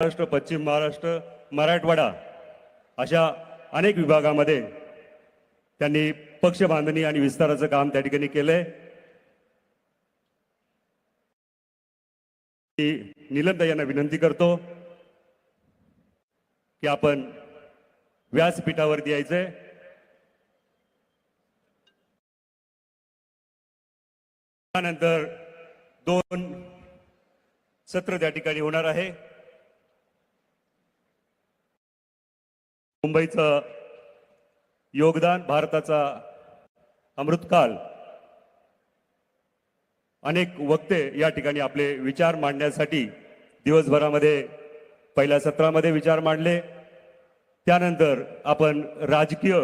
महाराष्ट्र पश्चिम महाराष्ट्र मराठवाडा अशा अनेक विभागामध्ये त्यांनी पक्ष बांधणी आणि विस्ताराचं काम त्या ठिकाणी केलंय. निलंदा यांना विनंती करतो की आपण व्यासपीठावरती यायचंय. त्यानंतर दोन सत्र त्या ठिकाणी होणार आहे. मुंबईचं योगदान भारताचा अमृतकाल. अनेक वक्ते या ठिकाणी आपले विचार मांडण्यासाठी दिवसभरामध्ये पहिल्या सत्रामध्ये विचार मांडले. त्यानंतर आपण राजकीय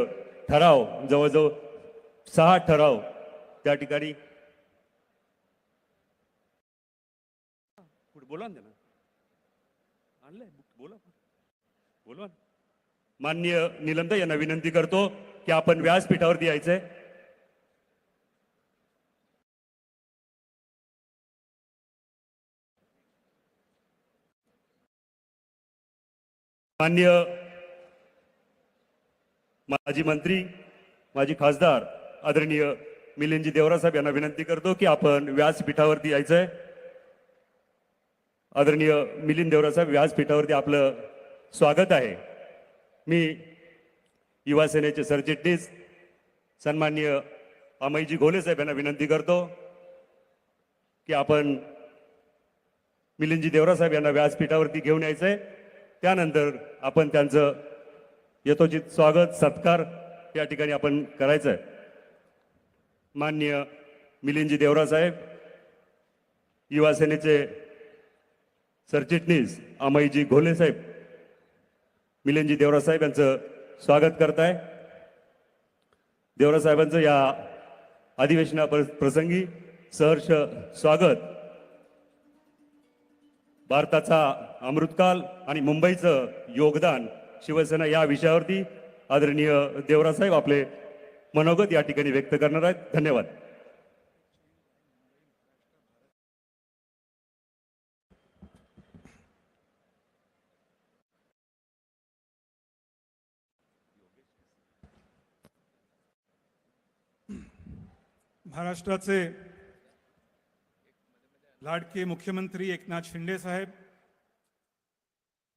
ठराव जवळजवळ सहा ठराव त्या ठिकाणी बोला ना त्यांना आणलंय बोला. बोला ना. माननीय निलंदा यांना विनंती करतो की आपण व्यासपीठावरती यायचंय माननीय माजी मंत्री माजी खासदार आदरणीय मिलिंदजी देवरा साहेब यांना विनंती करतो की आपण व्यासपीठावरती यायचंय आदरणीय मिलिंद देवरा साहेब व्यासपीठावरती आपलं स्वागत आहे. मी युवा सेनेचे सरचिटणीस सन्माननीय अमयजी घोले साहेब यांना विनंती करतो की आपण मिलिंदजी देवरा साहेब यांना व्यासपीठावरती घेऊन यायचंय. त्यानंतर आपण त्यांचं यथोचित स्वागत सत्कार या ठिकाणी आपण करायचं आहे माननीय मिलिंदजी देवरा साहेब युवा सेनेचे सरचिटणीस अमयजी घोले साहेब मिलनजी देवरा साहेब यांचं स्वागत करताय. देवरा साहेबांचं या अधिवेशना प्रसंगी सहर्ष स्वागत. भारताचा अमृतकाल आणि मुंबईचं योगदान शिवसेना या विषयावरती आदरणीय देवरा साहेब आपले मनोगत या ठिकाणी व्यक्त करणार आहेत. धन्यवाद. महाराष्ट्राचे लाडके मुख्यमंत्री एकनाथ शिंदे साहेब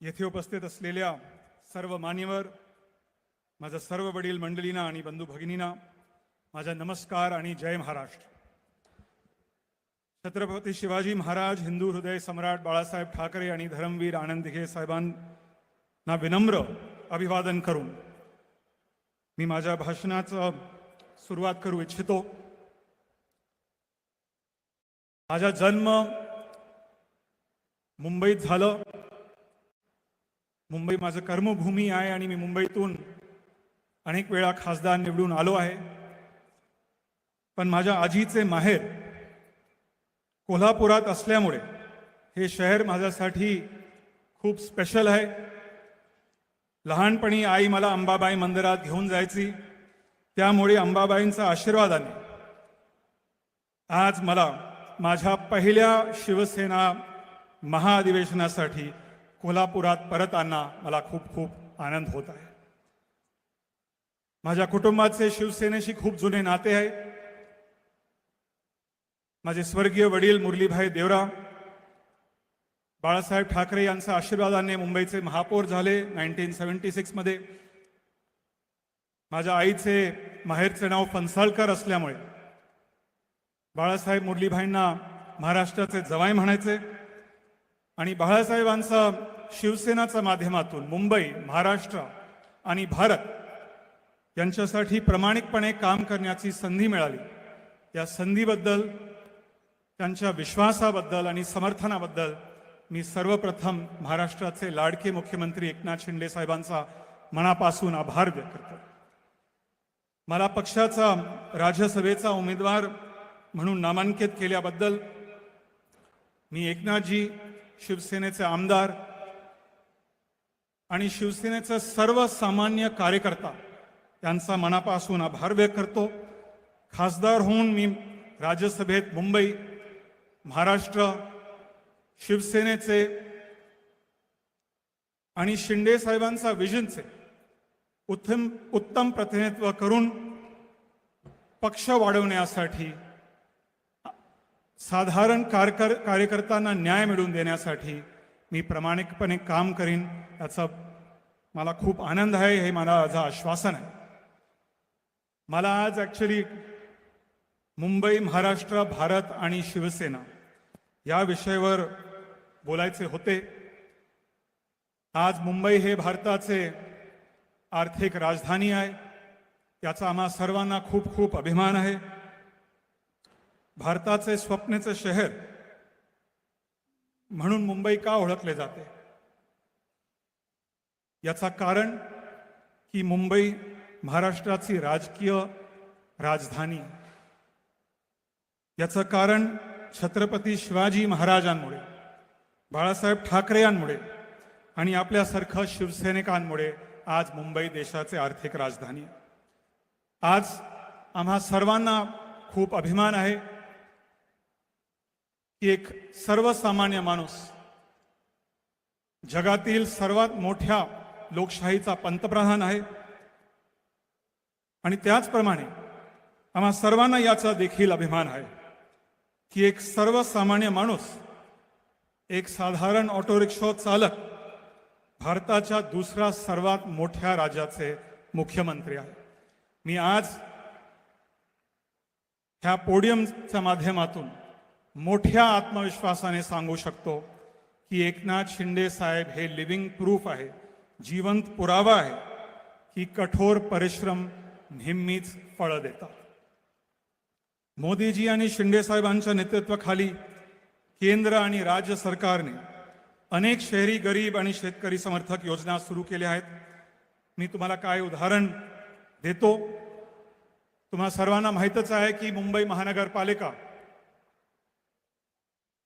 येथे उपस्थित असलेल्या सर्व मान्यवर माझ्या सर्व वडील मंडळींना आणि बंधू भगिनींना माझा नमस्कार आणि जय महाराष्ट्र. छत्रपती शिवाजी महाराज हिंदू हृदय सम्राट बाळासाहेब ठाकरे आणि धर्मवीर आनंद दिघे साहेबांना विनम्र अभिवादन करून मी माझ्या भाषणाचं सुरुवात करू इच्छितो. माझा जन्म मुंबईत झालं. मुंबई माझं कर्मभूमी आहे आणि मी मुंबईतून अनेक वेळा खासदार निवडून आलो आहे. पण माझ्या आजीचे माहेर कोल्हापुरात असल्यामुळे हे शहर माझ्यासाठी खूप स्पेशल आहे. लहानपणी आई मला अंबाबाई मंदिरात घेऊन जायची. त्यामुळे अंबाबाईंचा आशीर्वादाने आज मला माझ्या पहिल्या शिवसेना महाअधिवेशनासाठी कोल्हापुरात परत आणा मला खूप खूप आनंद होत आहे. माझ्या कुटुंबाचे शिवसेनेशी खूप जुने नाते आहे. माझे स्वर्गीय वडील मुरलीभाई देवरा बाळासाहेब ठाकरे यांच्या आशीर्वादाने मुंबईचे महापौर झाले नाईन्टीन सेव्हन्टी सिक्समध्ये माझ्या आईचे माहेरचे नाव फणसाळकर असल्यामुळे बाळासाहेब मुरलीभाईंना महाराष्ट्राचे जवाई म्हणायचे आणि बाळासाहेबांचा शिवसेनाच्या माध्यमातून मुंबई महाराष्ट्र आणि भारत यांच्यासाठी प्रामाणिकपणे काम करण्याची संधी मिळाली. या संधीबद्दल त्यांच्या विश्वासाबद्दल आणि समर्थनाबद्दल मी सर्वप्रथम महाराष्ट्राचे लाडके मुख्यमंत्री एकनाथ शिंदे साहेबांचा मनापासून आभार व्यक्त करतो. मला पक्षाचा राज्यसभेचा उमेदवार म्हणून नामांकित केल्याबद्दल मी एकनाथजी शिवसेनेचे आमदार आणि शिवसेनेचे सर्वसामान्य कार्यकर्ता त्यांचा मनापासून आभार व्यक्त करतो. खासदार होऊन मी राज्यसभेत मुंबई महाराष्ट्र शिवसेनेचे आणि शिंदे साहेबांचा विजनचे उत्तम उत्तम प्रतिनिधित्व करून पक्ष वाढवण्यासाठी साधारण कारकर कार्यकर्त्यांना न्याय मिळवून देण्यासाठी मी प्रामाणिकपणे काम करीन याचा मला खूप आनंद आहे हे मला माझं आश्वासन आहे. मला आज ॲक्च्युली मुंबई महाराष्ट्र भारत आणि शिवसेना या विषयावर बोलायचे होते. आज मुंबई हे भारताचे आर्थिक राजधानी आहे याचा आम्हा सर्वांना खूप खूप अभिमान आहे. भारताचे स्वप्नेचे शहर म्हणून मुंबई का ओळखले जाते? याचा कारण की मुंबई महाराष्ट्राची राजकीय राजधानी. याचं कारण छत्रपती शिवाजी महाराजांमुळे बाळासाहेब ठाकरे यांमुळे आणि आपल्यासारखं शिवसैनिकांमुळे आज मुंबई देशाचे आर्थिक राजधानी. आज आम्हा सर्वांना खूप अभिमान आहे. की एक सर्वसामान्य माणूस जगातील सर्वात मोठ्या लोकशाहीचा पंतप्रधान आहे. आणि त्याचप्रमाणे आम्हा सर्वांना याचा देखील अभिमान आहे की एक सर्वसामान्य माणूस एक साधारण ऑटो रिक्षा चालक भारताच्या दुसऱ्या सर्वात मोठ्या राज्याचे मुख्यमंत्री आहे. मी आज ह्या पोडियमच्या माध्यमातून मोठ्या आत्मविश्वासाने सांगू शकतो की एकनाथ शिंदे साहेब हे लिव्हिंग प्रूफ आहे जिवंत पुरावा आहे की कठोर परिश्रम नेहमीच फळं देतात. मोदीजी आणि शिंदे साहेबांच्या नेतृत्वाखाली केंद्र आणि राज्य सरकारने अनेक शहरी गरीब आणि शेतकरी समर्थक योजना सुरू केल्या आहेत. मी तुम्हाला काय उदाहरण देतो? तुम्हा सर्वांना माहीतच आहे की मुंबई महानगरपालिका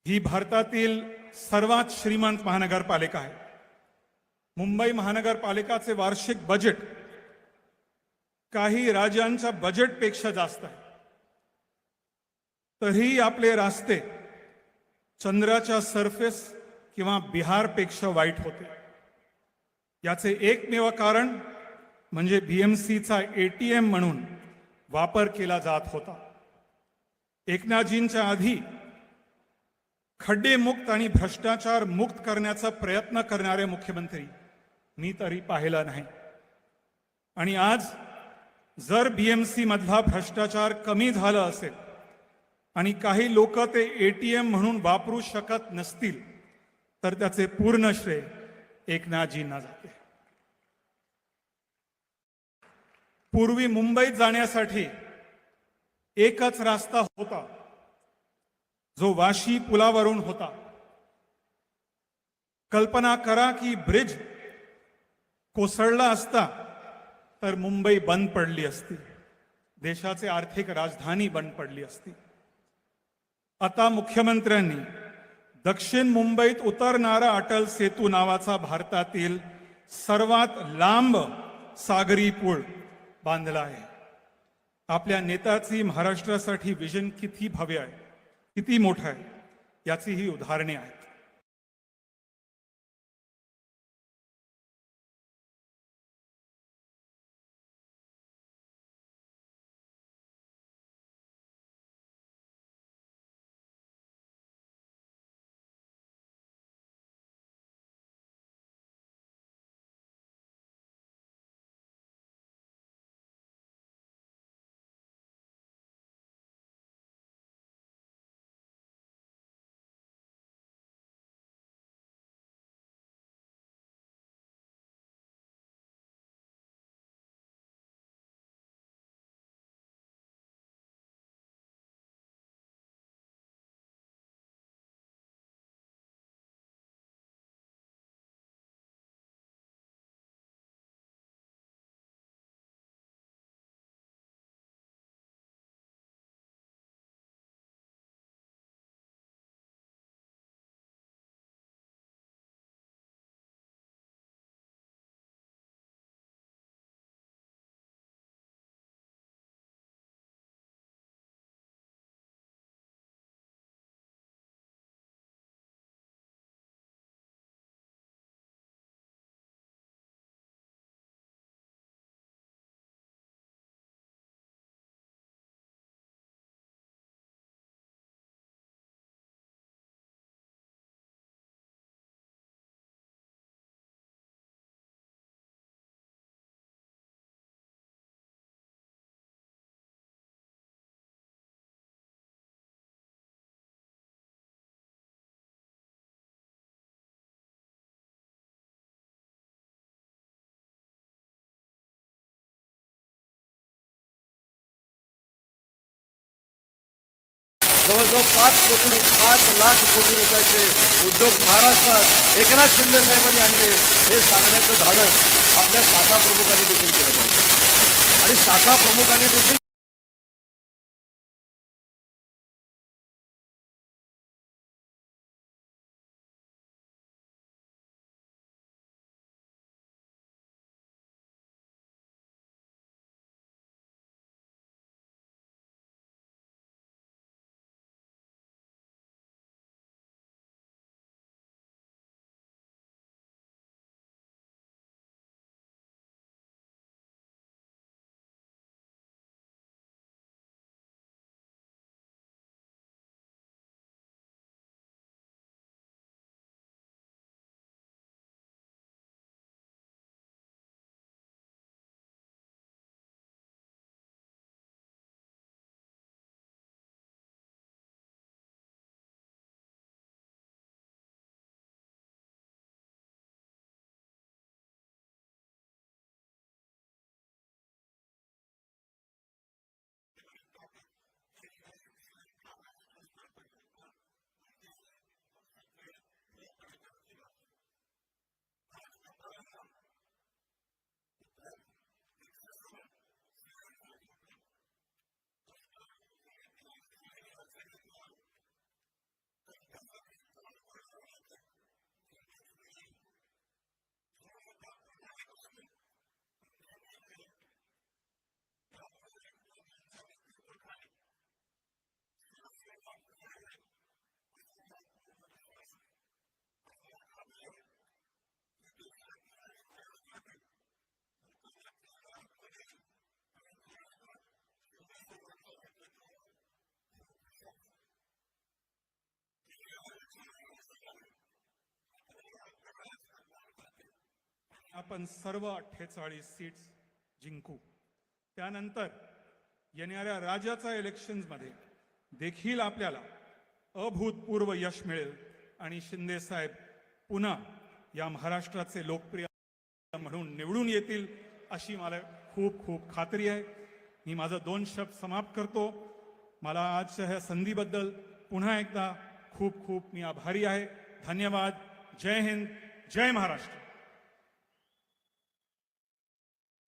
ही भारतातील सर्वात श्रीमंत महानगरपालिका आहे. मुंबई महानगरपालिकाचे वार्षिक बजेट काही राज्यांच्या बजेटपेक्षा जास्त आहे. तरीही आपले रास्ते चंद्राच्या सरफेस किंवा बिहारपेक्षा वाईट होते. याचे एकमेव कारण म्हणजे बीएमसीचा एटीएम म्हणून वापर केला जात होता. एकनाथजींच्या आधी खड्डे मुक्त आणि भ्रष्टाचार मुक्त करण्याचा प्रयत्न करणारे मुख्यमंत्री मी तरी पाहिला नाही. आणि आज जर बीएमसी मधला भ्रष्टाचार कमी झाला असेल आणि काही लोक ते एटीएम म्हणून वापरू शकत नसतील तर त्याचे पूर्ण श्रेय एकनाथजींना जाते. पूर्वी मुंबईत जाण्यासाठी एकच रास्ता होता. जो वाशी पुलावरून होता. कल्पना करा की ब्रिज कोसळला असता तर मुंबई बंद पडली असती. देशाचे आर्थिक राजधानी बंद पडली असती. आता मुख्यमंत्र्यांनी दक्षिण मुंबईत उतरणारा अटल सेतू नावाचा भारतातील सर्वात लांब सागरी पूल बांधला आहे. आपल्या नेत्याची महाराष्ट्रासाठी विजन किती भव्य आहे. किती मोठं आहे? याची ही उदाहरणे आहेत. जवळजवळ पाच कोटी पाच लाख कोटी रुपयाचे उद्योग महाराष्ट्रात एकनाथ शिंदे साहेबांनी आणले. हे सांगण्याचं धाडस आपल्या शाखा प्रमुखांनी देखील केलं पाहिजे. आणि शाखा प्रमुखांनी देखील आपण सर्व अठ्ठेचाळीस सीट्स जिंकू. त्यानंतर येणाऱ्या राज्याच्या इलेक्शन्समध्ये देखील आपल्याला अभूतपूर्व यश मिळेल. आणि शिंदे साहेब पुन्हा या महाराष्ट्राचे लोकप्रिय म्हणून निवडून येतील अशी मला खूप खूप खात्री आहे. मी माझं दोन शब्द समाप्त करतो. मला आजच्या ह्या संधीबद्दल पुन्हा एकदा खूप खूप मी आभारी आहे. धन्यवाद. जय हिंद. जय महाराष्ट्र.